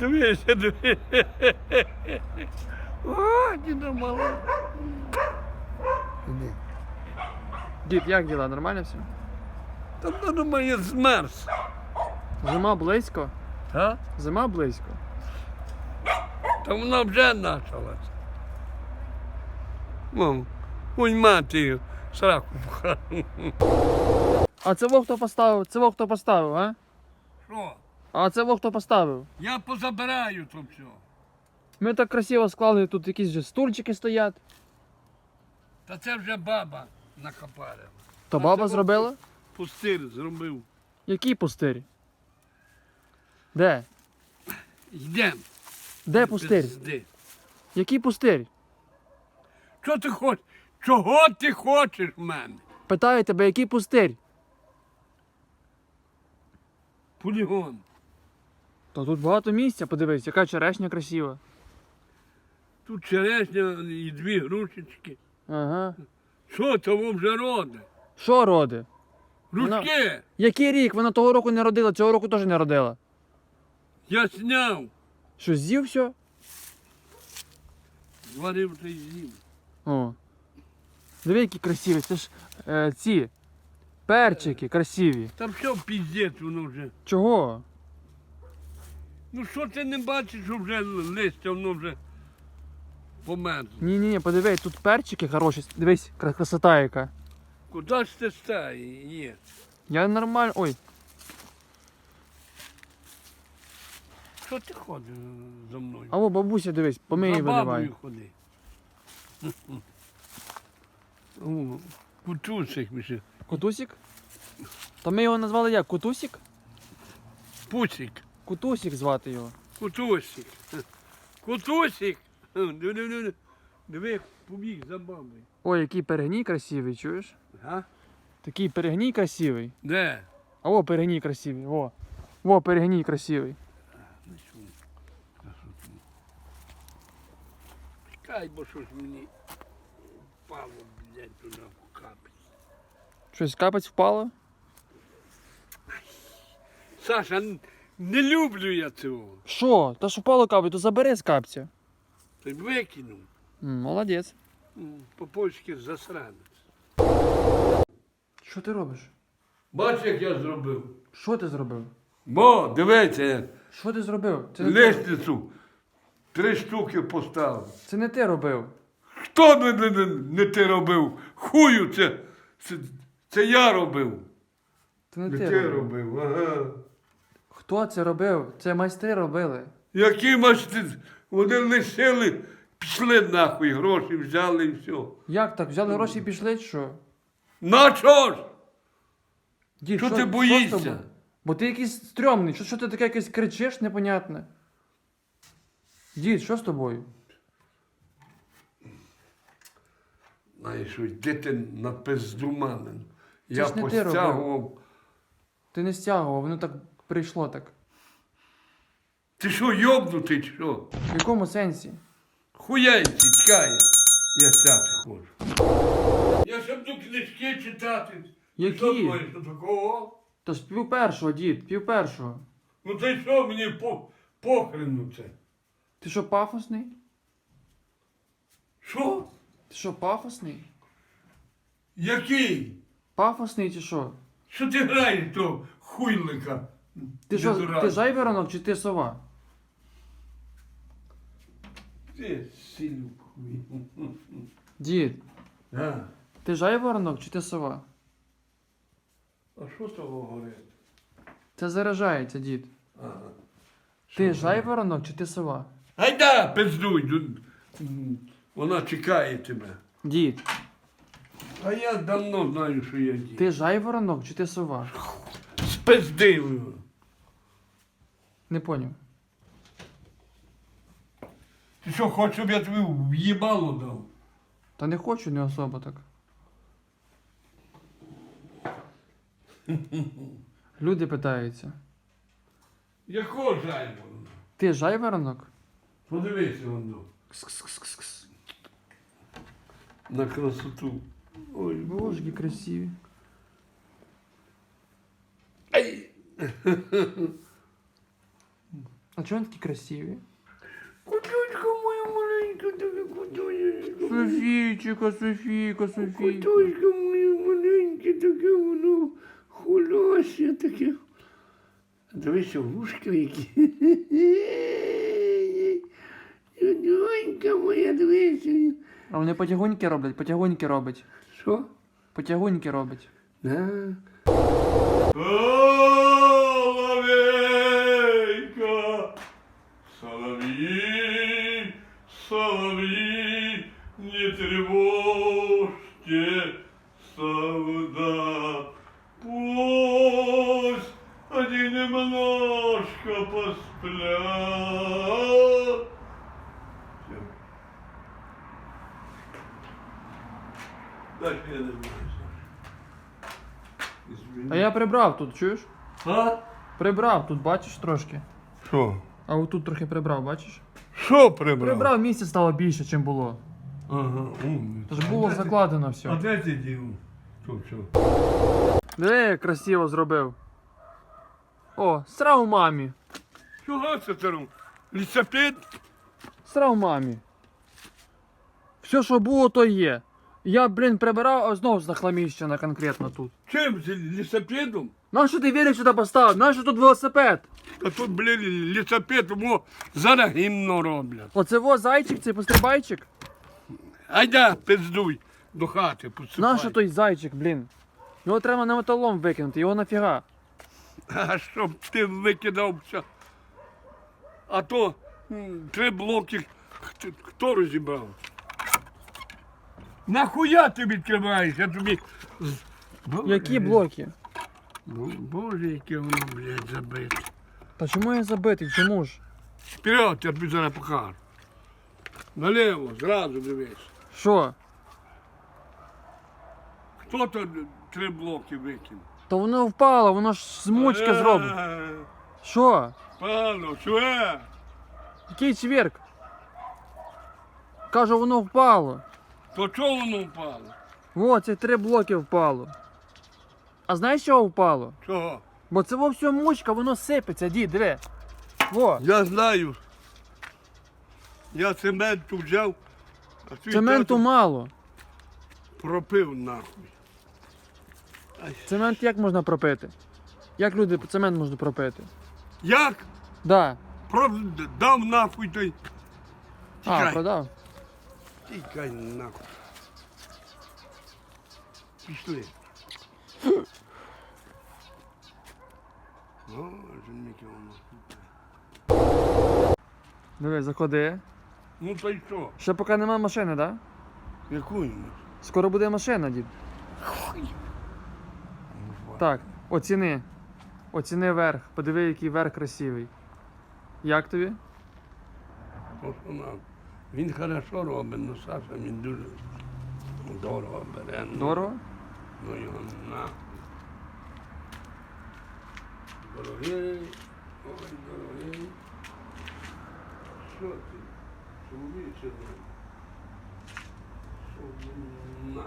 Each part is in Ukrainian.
Дивися, дивися. О, діда мала. Іди. Дід, як діла? Нормально все? Та думає змерз. Зима близько. А? Зима близько. Та вона вже почалась. Мам, ой мати, сраку пхала. А це во хто поставив? Це во хто поставив, а? Що? А це во хто поставив? Я позабираю то все. Ми так красиво склали, тут якісь же стульчики стоять. Та це вже баба накопарила. То А баба це зробила? Пустир зробив. Який пустир? Де? Йдем. Де пустир? Пизди. Який пустир? Що ти хочеш? Чого ти хочеш в мене? Питаю тебе, який пустир? Полігон. Та тут багато місця, подивись, яка черешня красива. Тут черешня і дві грушечки. Ага. Що того вже роде? Що роди? Ручки! Який рік? Вона того року не родила, цього року теж не родила. Я сняв. Що, з'їв все? Зварив та й з'їв. О. Диви, які красиві. Це ж е, ці перчики красиві. Та все піздець воно вже. Чого? Ну що ти не бачиш, що вже листя воно вже померзло? Ні, ні, ні, подивись, тут перчики хороші. Дивись, кра- красота яка. Куди ж ти стає? Є. Я нормально. Ой, Що ти ходиш за мною? а о, бабуся, дивись, помиї За виливай. бабою ходи. О, Кутусик ще. Кутусік? То ми його назвали як? Кутусік? Пусик. Кутусік звати його. Кутусик. Кутусик. Диви, побіг за бабою. Ой, який перегній красивий, чуєш? Га? Такий перегній красивий. Де? А о, перегній красивий. Во. Во, перегній красивий. Чекай, бо щось мені впало, блядь, туди капець. Щось капець впало? Саша, не люблю я цього. Що? Та що впало капець, то забери з капця. Ти викинув. М, Молодець. М, По-польськи засранець. Що ти робиш? Бач, як я зробив. Що ти зробив? Бо, дивіться, Що ти зробив? Це не, ти, лестницю три штуки поставив. це не ти робив. Хто не, не, не, не ти робив? Хую це, це, це я робив. Це не Не ти, ти робив. робив. Ага. Хто це робив? Це майстри робили. Які машти, вони лишили, пішли нахуй, гроші взяли і все. Як так? Взяли гроші і пішли, чи що? На що ж? Дід, Що ти з боїшся? тобою? Бо ти якийсь стрьомний. Що, що ти таке якесь кричиш непонятне? Дід, що з тобою? Знаєш, що йди ти на пиздуманин. Я ж не ти робив. постягував. Ти не стягував, воно так прийшло так. Ти що, йобнутий чи що? В якому сенсі? Хуяйці, чекає. Я сяти ходжу. Я ще буду книжки читати. Які? Що думаєш, що такого? То ж пів першого, дід, пів першого. Ну ти що мені по, похрену це? Ти що, пафосний? Що? Ти що, пафосний? Який? Пафосний чи що? Що ти граєш то хуйлика? Ти що, ти жайворонок чи ти сова? Ти хуй. Дід, А, ти жайворонок чи ти сова? а що з того говорить? Це заражається, дід. Ага. Ти жайворонок чи ти сова? Гайда, пиздуй. ду- м, Вона чекає тебе. Дід, А я давно знаю, що я дід. ти жайворонок чи ти сова? Спиздив. Не поняв. Ти що, хочеш, щоб я тобі в'їбало дав? Та не хочу, не особо так. Люди питаються. Якого жайбу? Ти жайворонок? Подивися воно. Кс-кс-кс-кс. На красоту. Ой, Боже, які красиві. Ай! А чого вони такі красиві? Куточка моя маленька, така куточка. Софійчика, Софійка, Софійка. Куточка моя маленьке, таке воно хулося таке. Дивися, вушка які. Донька моя, дивися. А вони потягоньки роблять, потягоньки робить. Що? Потягоньки робить. Да. Соловейка, соловей, соловей, не тревожьте солдат. Пусть один немножко посплят. Я прибрав тут, чуєш? А? Прибрав тут, бачиш трошки. Що? А отут трохи прибрав, бачиш? Що прибрав? Прибрав місця стало більше, ніж було. Ага, умний. Тож було закладено А все. де ти дів? Що, що? Диви, красиво зробив. О, срав мамі. Чого це ти робив? Лісапід? Срав мамі. Все, що було, то є. Я, блін, прибирав, а знову захламіщена конкретно тут. Чим? З лісапідом? Нащо ти велик сюди поставив? Нащо тут велосипед? Та тут, блін, лісапід, тому зараз гімно роблять. Оце во зайчик, цей пострибайчик. Айда, пиздуй до хати, посипай. Нащо той зайчик, блін? Його треба на металом викинути, його нафіга. А щоб ти викидався. А то м, три блоки хто, хто розібрав? Нахуя ти відкриваєш? Я тобі. Які блоки? Бо- Боже, яке воно, блядь, забите. Та чому я забитий? Чому ж? Вперед, я тобі зараз покажу. Наліво, зразу дивись. Що? Хто то три блоки викинув? Та воно впало, воно ж з мучки зробить. Е, Що? Павло, чує? Який чверк? Кажу, воно впало. То чого воно впало? О, це три блоки впало. А знаєш чого впало? Чого? Бо це во все мучка, воно сипеться, дід, диви. Во, Я знаю. Я цементу взяв, а твій цементу тато мало. пропив нахуй. Цемент як можна пропити? Як люди цемент можуть пропити? Як? Да. Про... Дав нахуй той. А, Тікай, продав. Тікай нахуй. Пішли. Боже, яке воно. Диви, заходи. Ну то й що? Ще поки нема машини, да? Яку йому? Скоро буде машина, дід. Так, оціни. Оціни верх. Подиви, який верх красивий. Як тобі? Нам. Він хорошо робить, але Саша він дуже дорого бере. ну, Дорого? Ну його нахуй. Дорогий, ой, дорогий. Що ти? Чоловіче? Що на?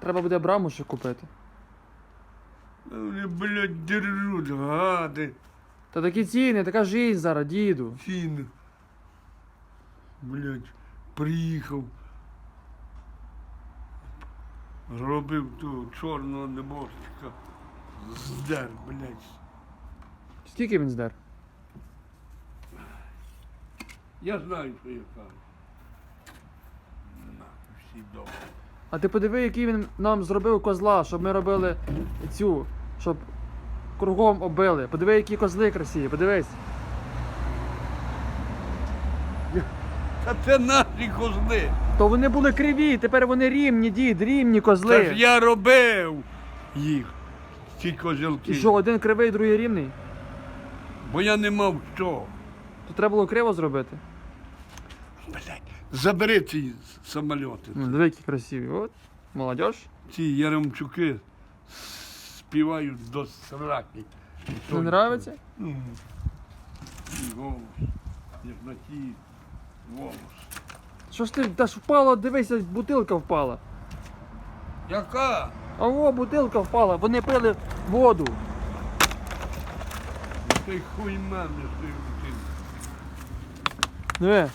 Треба буде браму ще купити. Вони, блядь, держуть, гади, Та такі ціни, така жизнь зараз, діду. ціни. Блядь, приїхав. Робив ту чорного небожчика. Здер, блядь. Скільки він здер? Я знаю, що я кажу. Нахуй всі добре. А ти подиви, який він нам зробив козла, щоб ми робили цю, щоб кругом оббили. Подиви, які козли красиві, подивись. Та це наші козли. То вони були криві, тепер вони рівні, дід, рівні козли. Це ж я робив їх, ці козілки. І що, один кривий, другий рівний? Бо я не мав що. То треба було криво зробити. Блядь, забери ці самольоти. Ну, диви, які красиві. От, молодь. Ці яремчуки співають до сраки. Не нравиться? Ну, голос, як на ті голос. Що ж ти, та ж впало, дивися, бутилка впала. Яка? А о, бутилка впала, вони пили воду. Ти хуй мамі, ти Диви,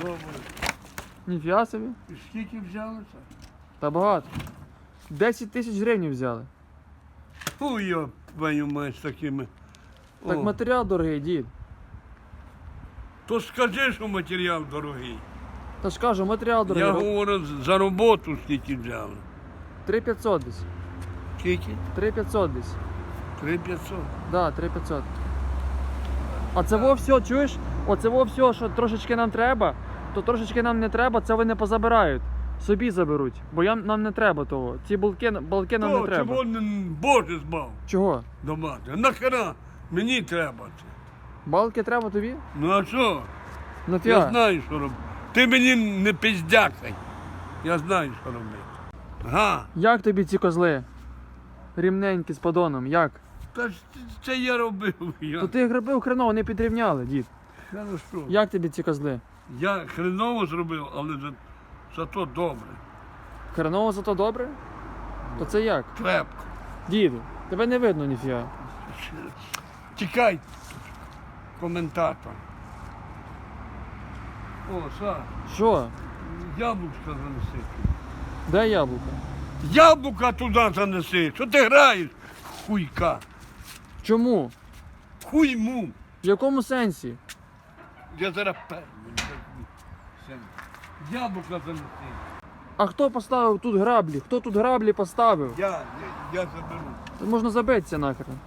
Добре. ніфіга собі. І скільки взялося? Та багато. 10 тисяч гривень взяли. Фу, я твою мать з такими. Так О, матеріал дорогий, дід. То скажи, що матеріал дорогий. Та ж кажу, матеріал Я говорю, за роботу скільки взяли. 3500 десь. Скільки? 3500 десь. 3500. Да, 3500. А це во все, чуєш? Оце во все, що трошечки нам треба, то трошечки нам не треба, це вони позабирають. Собі заберуть. Бо я, нам не треба того. Ці балки, балки нам не треба. чого Боже збав Чого? домати. Нахера мені треба це. Балки треба тобі? Ну а що? Я Нафіга? знаю, що робити. Ти мені не пиздякай. Я знаю, що робити. Га. Як тобі ці козли? Рівненькі з подоном, як? Та ж це я робив. Я. То ти їх робив хреново, не підрівняли, дід. Хорошо. Як тобі ці козли? Я хреново зробив, але за, зато добре. Хреново зато добре? То це як? Крепко. Діду, тебе не видно ніфіга. Тікай, коментатор. О, Саш, Що? яблучка занеси. Де яблука? Яблука туди занеси. Що ти граєш? Хуйка. Чому? Хуйму. В якому сенсі? Я зараз перну. Яблука занеси. А хто поставив тут граблі? Хто тут граблі поставив? Я, я, я заберу. Можна забитися нахрен.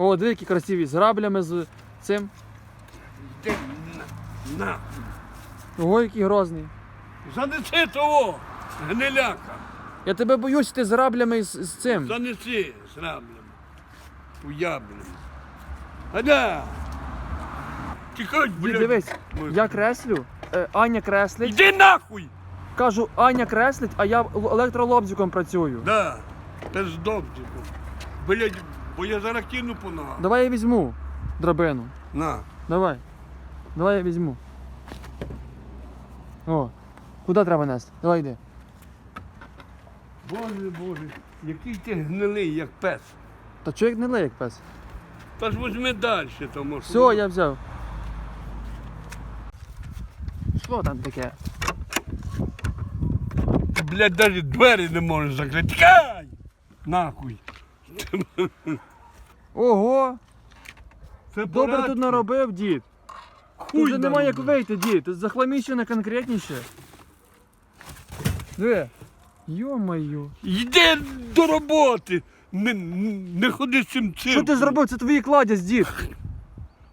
О, диви, які красиві, з граблями, з цим. Йди на. на. Ого, який грозний. Занеси того, гниляка. Я тебе боюсь, ти з граблями і з, з цим. Занеси з раблем. У яблем. А да. Тікай, блядь. дивись, я креслю, е, Аня креслить. Іди нахуй! Кажу, Аня креслить, а я електролобзиком працюю. Да, без добдіку. Блядь, бо я зараз кину по ногам. Давай я візьму драбину. На. Давай. Давай я візьму. О, куди треба нести? Давай йди. Боже, боже, який ти гнилий, як пес. Та чоловік не лей, як пес. Та ж возьми далі, тому що. Все, я взяв. Що там таке? Блядь, навіть двері не можеш закрити. Тікай! Нахуй. Ого! Це Добре тут наробив, дід. Тут вже немає як вийти, дід. Тут захламіщено конкретніше. Диви. Йо-моє. Йди до роботи. Не, не ходи з цим цирком. Що ти зробив? Це твій кладязь, дід.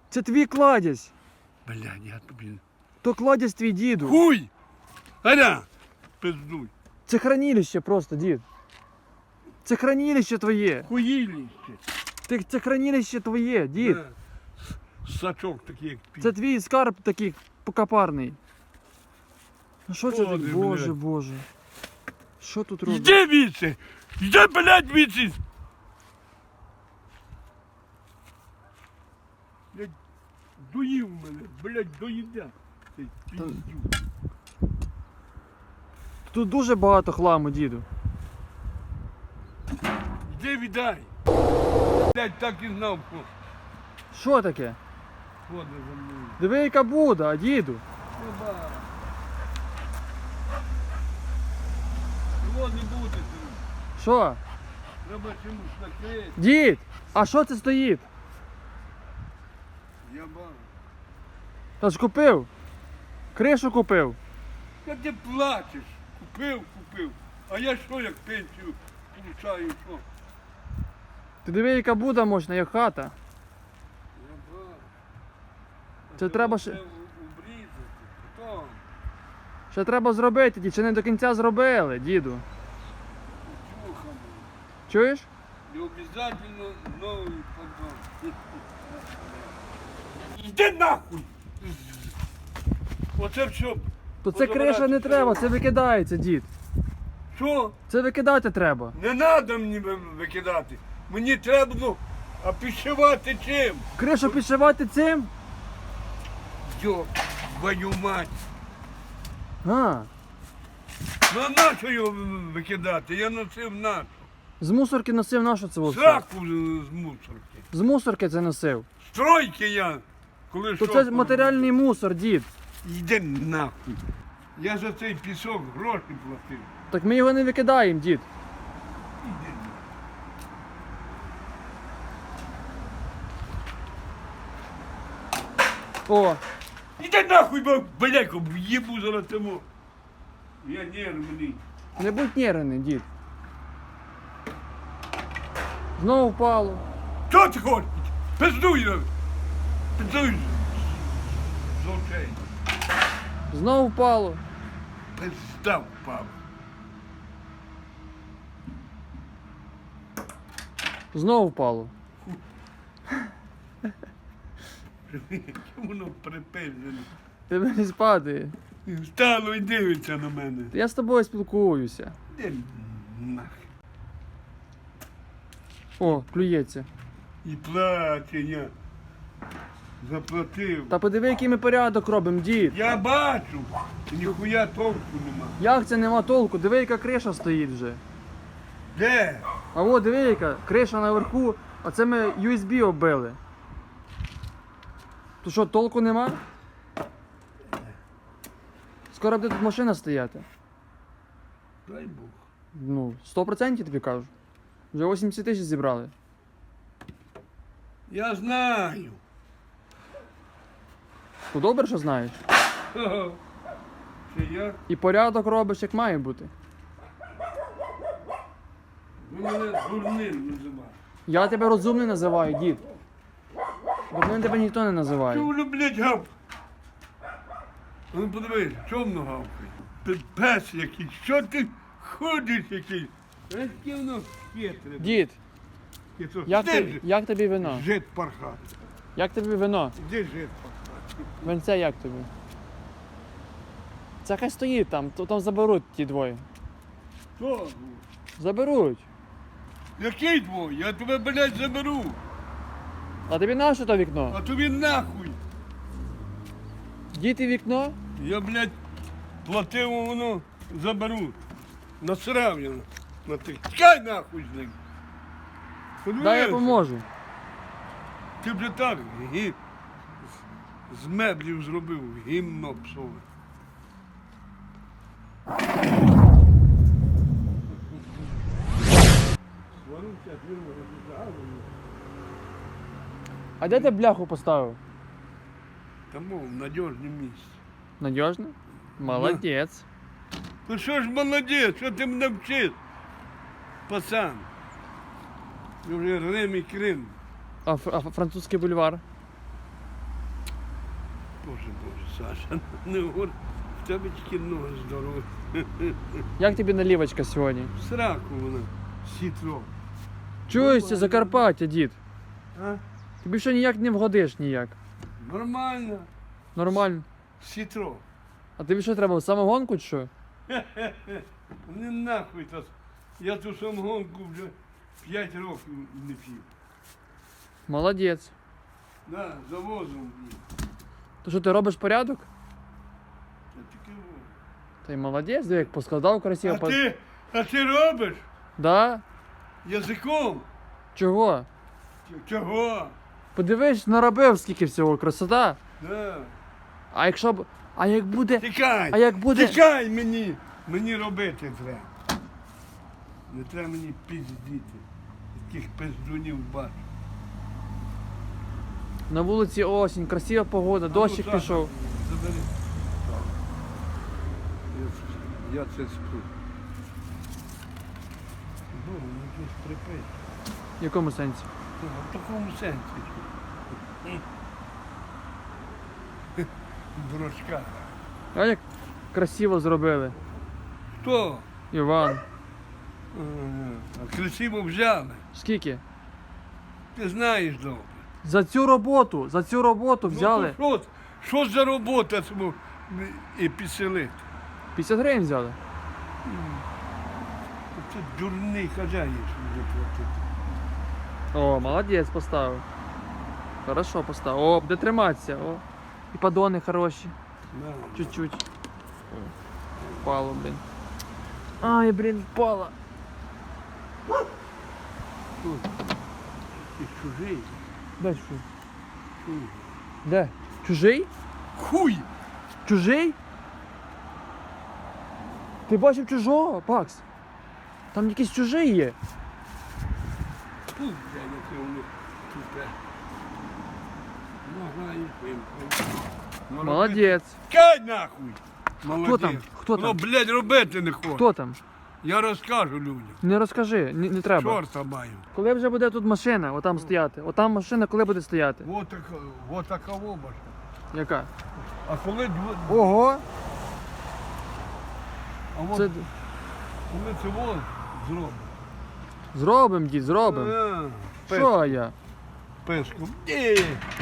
Це твій кладязь. Блядь, я тобі. То кладязь твій діду. Хуй! Аля! Пиздуй. Це хранилище просто, дід. Це хранилище твоє. Хуїліще. Ти, це хранилище твоє, дід. Да. Сачок такий, як пі. Це твій скарб такий покопарний. Ну що це таке? Боже, блядь. боже. Що тут робить? Йди віце! Йди, блядь, віце! Блядь, доїв мене, блядь, доїдя. Ти. Тут дуже багато хламу, діду. Йди віддай. Блядь, так і знав, що таке? ходить за мною. Диви, яка буда, діду. Люба. Його не буде. Що? Треба чомусь накрити. Дід! А що це стоїть? Я бачу. Та ж купив. Кришу купив. Та ти плачеш. Купив, купив. А я що, як пенсію получаю, що? Ти диви, яка буда мощна, як хата. Це треба ще- Ще треба зробити, дід, ще не до кінця зробили, діду. Чуєш? І обов'язково новий подон. Іди нахуй! Оце все. То це криша не треба, це викидається, дід. Що? Це викидати треба. Не треба мені викидати. Мені треба, ну, а підшивати чим? Кришу підшивати цим? Йо, твою мать. А, Ну а нащо його викидати? Я носив нашу. з мусорки носив нашу це вовсе. Сраку з мусорки. З мусорки це носив. Стройки я Коли То що, це матеріальний мусор, дід. Йди нахуй. Я за цей пісок гроші платив. Так ми його не викидаємо, дід. О, Іди нахуй, бо бляку, в'їбу зараз тому. Я нервний. не будь нервний, дід. Знову впало. Що ти хочеш? Пиздуй! на- Пиздуй! З очей. Знову впало. Пизда впав. Знову впало. Чому воно припизджено? Тебе не спати. Встало і дивиться на мене. Я з тобою спілкуюся. Де нахуй? О, клюється. І плаче я. Заплатив. Та подиви, який ми порядок робимо, дід. Я бачу, ніхуя толку нема. Як це нема толку? Диви, яка криша стоїть вже. Де? А от диви, яка криша наверху, а це ми USB оббили. То що, толку нема? Скоро буде тут машина стояти. Дай Бог. Ну, 100% тобі кажу. Вже 80 тисяч зібрали. Я знаю. Ну добре, що знаєш. Ха-ха. Я? І порядок робиш, як має бути. Ви мене дурним називаєте. Я тебе розумний називаю, дід. Дурним тебе ніхто не називає. Чого воно, блядь, гав? Ну подивись, чому гавкає? Ти пес якийсь, що ти ходиш якийсь? Хитре. Дід, Хитро. як, Де ж- як тобі вино? Жит пархат. Як тобі вино? Де жит пархат? Венце як тобі? Це хай стоїть там, то там заберуть ті двоє. Що? Заберуть. Який твой? Я тебе, блядь, заберу. А тобі нащо то вікно? А тобі нахуй. Діти вікно? Я, блядь, платив, воно заберу. Насрав я на- на тих. Тікай нахуй з ним. Дай я Подивися. поможу. Ти вже так гі... з- меблів зробив гімно псове. А де ти бляху поставив? Тому в надіжному місці. Надіжно? Молодець. Ну що ж молодець, що ти мене вчиш? Пацан. Я вже Рим і Крим. А, фр- а ф- французький бульвар? Боже, Боже, Саша, не говори. В тебе тільки ноги здорові. Як тобі налівочка сьогодні? В сраку вона. Сітро. Чуєш, це Закарпаття, дід. А? Тобі що ніяк не вгодиш ніяк. Нормально. Нормально. Сітро. А тобі що треба, самогонку чи що? Не нахуй та. Я ту самогонку вже 5 років не п'ю. Молодець. Да, завозом п'ю. То що ти робиш порядок? Це таке во. Та й молодець, диви, як поскладав красиво. А по- ти, а ти робиш Да? язиком? Чого? Чого? Подивись, наробив скільки всього, красота. Да. А якщо б. А як буде. Тікай! А як буде. Тікай мені! Мені робити треба. Не треба мені пиздіти. Таких пиздунів бачу. На вулиці осінь, красива погода, ну, дощик пішов. Забери. Я, я це сплю. Ну, ну щось припить. В якому сенсі? Ну, В такому сенсі. Дурачка. А як красиво зробили. Хто? Іван. Красиво взяли. Скільки? Ти знаєш добре. За цю роботу, за цю роботу взяли. Ну, то що, що за робота цьому і підселити? 50 гривень взяли. Це дурний хазяїн, що буде. О, молодець поставив. Хорошо поставив. О, буде триматися. О. І подони хороші. Чуть-чуть. Впало, блін. Ай, блін, впало. Ти чужий. Дай що? Чужий. Де? Чужий? Хуй! Чужий? Ти бачив чужого, Пакс? Там якийсь чужий є. Фу, я не тут. Нога і пимка. Молодець. Кай нахуй! Молодець. там? Хто Воно, там? блядь, робити не хоче. Хто там? Я розкажу людям. Не розкажи, не, не треба. Чорта маю. Коли вже буде тут машина, отам стояти? Отам машина коли буде стояти? Вот така, вот така обаш. Яка? А коли дв... Ого! а от, Це коли зробить. зробимо, дід, зробимо. Пес- Що я? Песком. Ні.